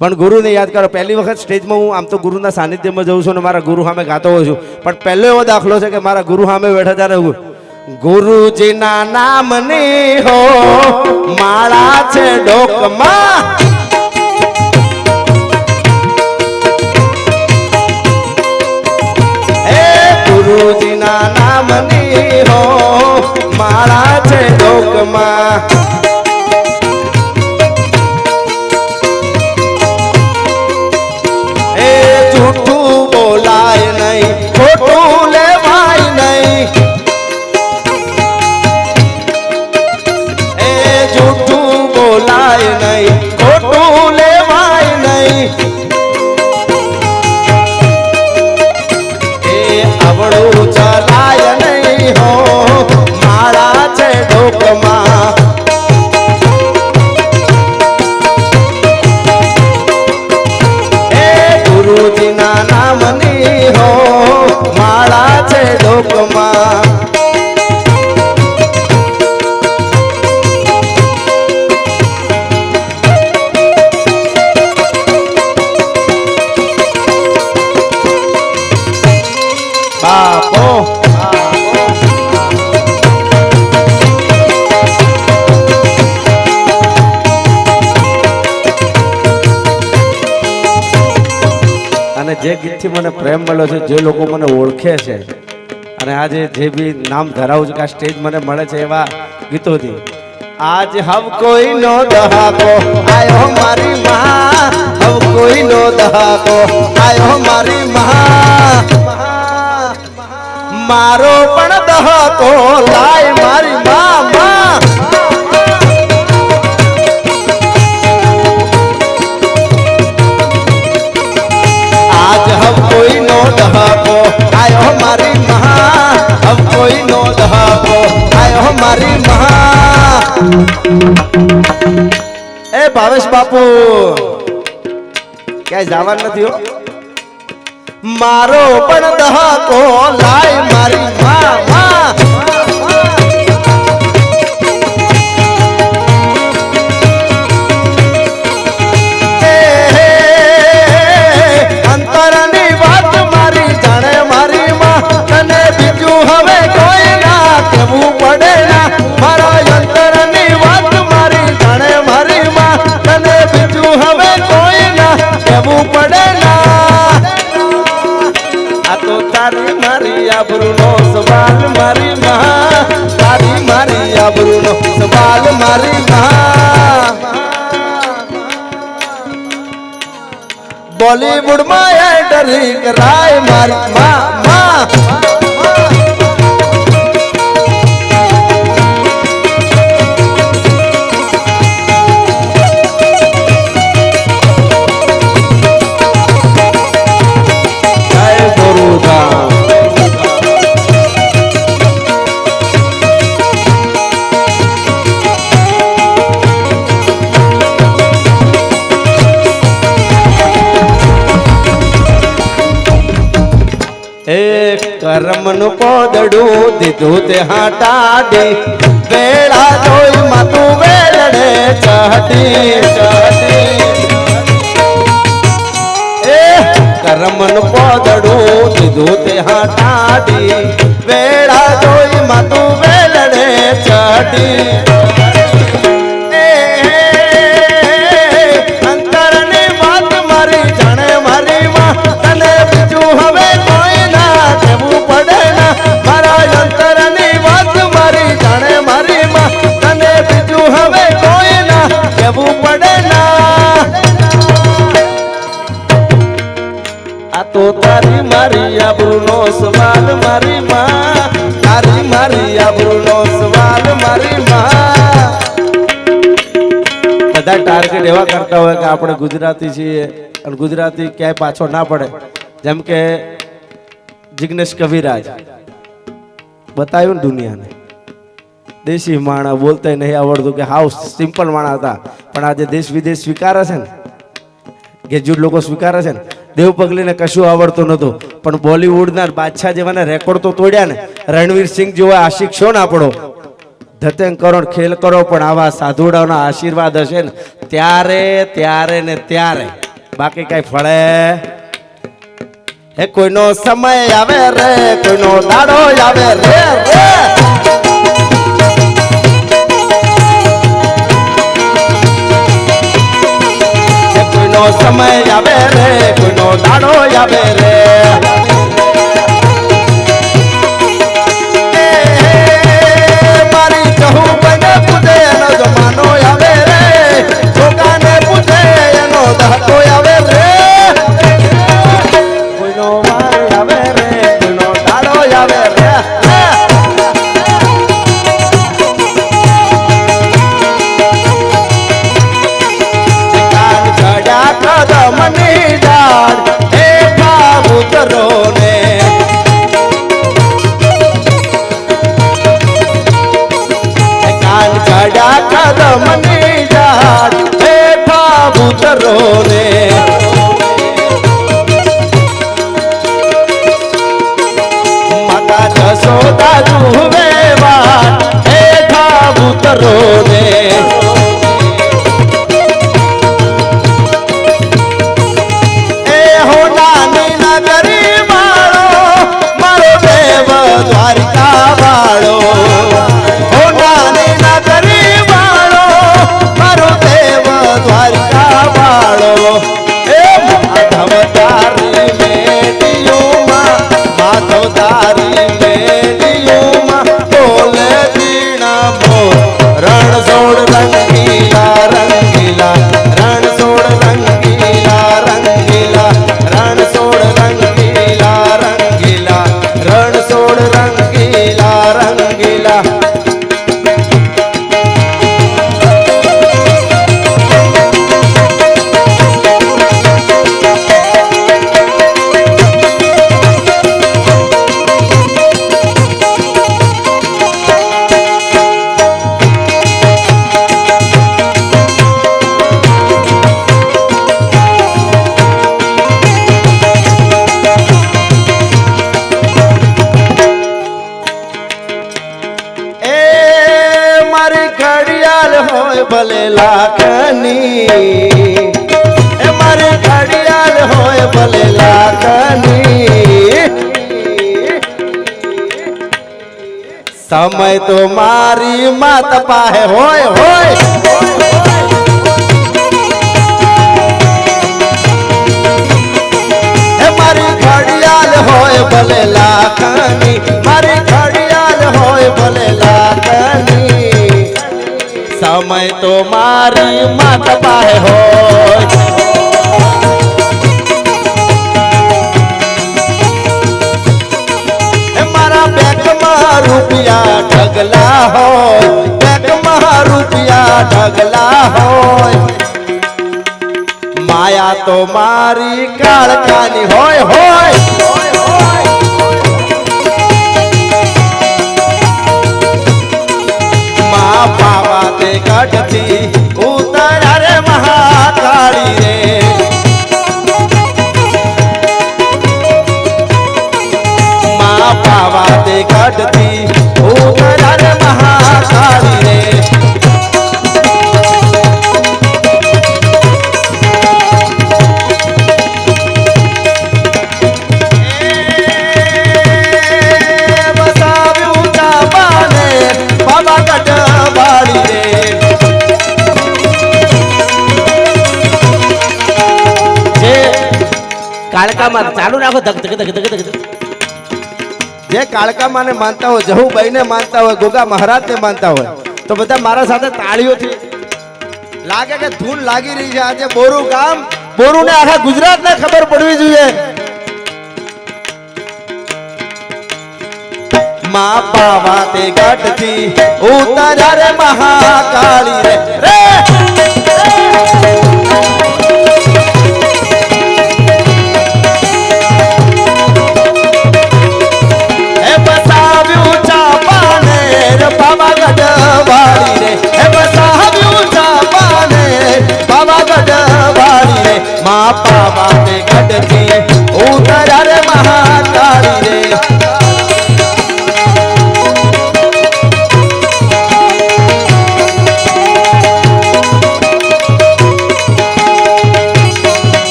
પણ ગુરુને યાદ કરો, પહેલી વખત સ્ટેજમાં હું આમ તો ગુરુના સાનિધ્યમાં જઉં છું ને મારા ગુરુ સામે ગાતો હોઉં છું. પણ પહેલો એવો દાખલો છે કે મારા ગુરુ સામે બેઠા ત્યારે ગુરુજીના નામની હો, માળા છે ડોકમાં. ગુરુજીના નામની હો, માળા છે ડોકમાં. અને મને પ્રેમ મળ્યો છે, જે લોકો મને ઓળખે છે. અને આજે જે બી નામ ધરાવું છું કે આ સ્ટેજ મને મળે છે એવા ગીતોથી. આજ હવ કોઈ નો દહાકો, આયો મારી માં. હવ કોઈ નો દહાકો, આયો મારી માં. મારો પણ દહાકો લાય મારી માં આયો મારી મહા, હમ કોઈ નો દહાકો. આયો મારી મહા. એ ભાવેશ બાપુ, ક્યાંય જવાનું નથી હો. મારો પણ દહાકો લાય મારી મા આબરૂનો સવાલ મારી માં. બોલીવુડમાં એન્ટરી કરાય મારી માં. પોદડું દીધું તે હાટાડી વેળા જોઈ માતું વેલડે, ચહટી ચહટી. એ કર્મનું પોદડું દીધું તે હાટાડી વેળા જોઈ માતું વેલડે, ચહટી. બધા ટાર્ગેટ એવા કરતા હોય કે આપણે ગુજરાતી છીએ અને ગુજરાતી ક્યાંય પાછો ના પડે. જેમ કે જિગ્નેશ કવિરાજ. બતાવ્યું દુનિયાને. દેશી માણા બોલતા નહીં આવડતું કે હાઉ સિમ્પલ માણા હતા. પણ આજે દેશ વિદેશ સ્વીકારે છે ને? ગેજ્યુટ લોકો સ્વીકારે છે ને? દેવ પગલીને કશું આવડતું નહોતું. પણ બોલિવૂડના બાદશાહ જેવાને રેકોર્ડ તો તોડ્યા ને. રણવીર સિંહ જેવો આશિક છો ને આપણો. ધતેંગ કરો ને ખેલ કરો, પણ આવા સાધુડાઓના આશીર્વાદ હશે ને ત્યારે ત્યારે ને ત્યારે. બાકી કઈ ફળે. એ કોઈનો સમય આવે રે, કોઈનો દાડો આવે રે રે. સમય આવે રે, કોઈનો દાડો આવે રે. સમય તો મારી માત પાહે હોય હોય એ મારી ઘડિયાળ હોય ભલે લાખની મારી ઘડિયાળ હોય ભલે લાખની સમય તો મારી રૂપિયા ઢગલા હોય બેંકમાં રૂપિયા ઢગલા હોય. માયા તો મારી કાળકાની હોય હોય. જે કાળકામાને માનતા હોય જહુબાઈને માનતા હોય, ગોગા મહારાજને માનતા હોય, તો બધા મારા સાથે તાળીઓથી લાગે કે ધૂન લાગી રહી છે. આજે બોરું ગામ બોરું ને આખા ગુજરાતને ખબર પડવી જોઈએ. મા પાવા તે ગઢથી ઉતર્યા રે મહાકાળી રે. રે!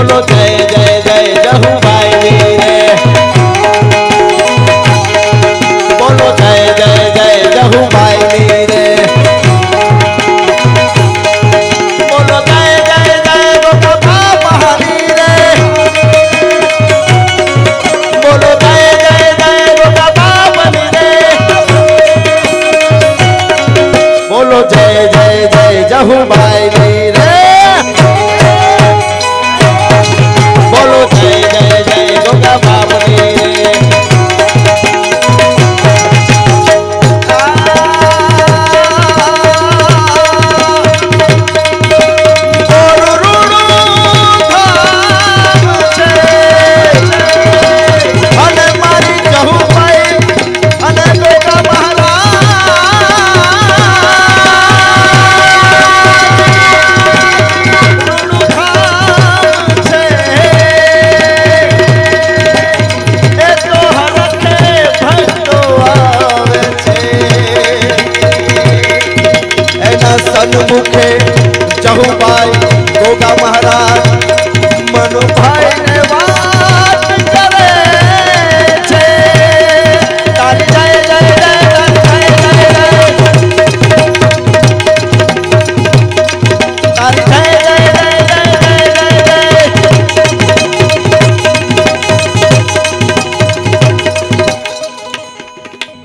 બોલો જય જય જય જહુભાઈ રે બોલો જય જય જય જહુભાઈ રે બોલો ગોગા મહારાજ મનુભાઈ ને વાત કરે છે તારી જય જય જય તારી જય જય જય તારી જય જય જય જય જય જય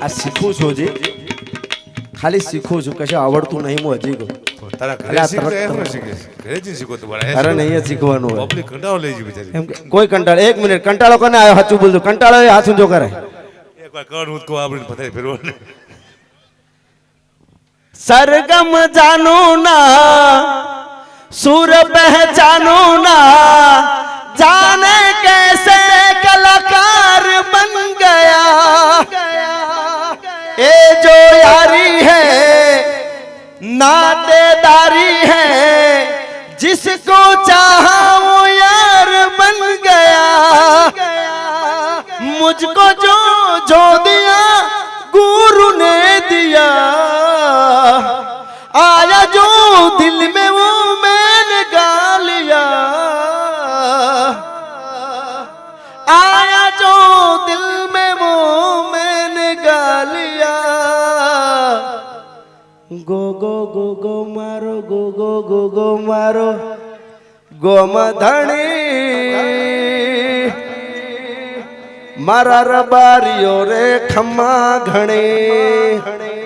આ શીખું છું જે ખાલી શીખું છું કશું આવડતું નહીં હું હજી ગયું શીખો તારા ઘરે શીખતા એમ શીખે. ઘરે જ શીખો તમારા અરે નહીં શીખવાનું હોય. પબ્લિક કંટાળો લઈ જાય બિચારી. સરગમ જાનો ના સુર પહેચાનો ના જાને जिसको चाहा वो यार बन गया मुझको जो जो दिया गुरु ने दिया आया जो दिल में वो मैंने गा लिया आया जो दिल में वो मैंने गा लिया गो गो गो गो मारो गो गो गो गो मारो ગોમધણી મારા રબારીઓ રે ખમ્મા ઘણી.